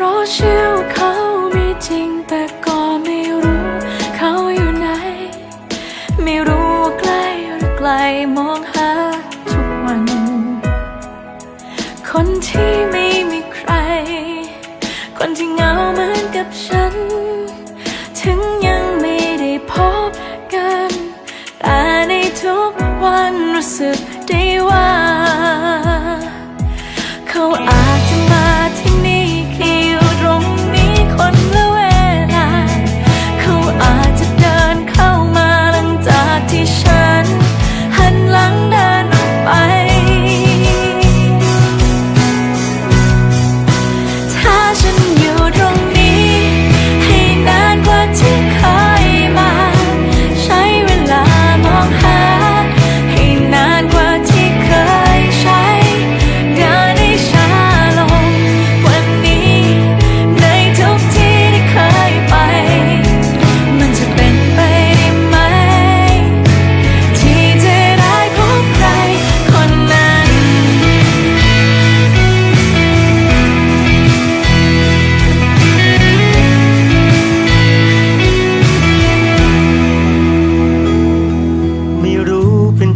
ราะเชื่อว่าเขามีจริงแต่ก็ไม่รู้เขาอยู่ไหน ไม่รู้ว่าใกล้หรือไกลมองหาทุกวัน คนที่ไม่มีใคร คนที่เหงาเหมือนกับฉัน ถึงยังไม่ได้พบกัน แต่ในทุกวันรู้สึกได้ว่า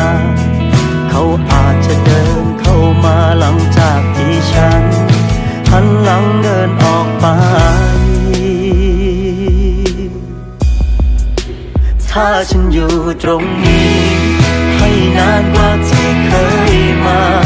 ลา เขาอาจจะเดินเข้ามาหลังจากที่ฉัน หันหลังเดินออกไป ถ้าฉันอยู่ตรงนี้ ให้นานกว่าที่เคยมา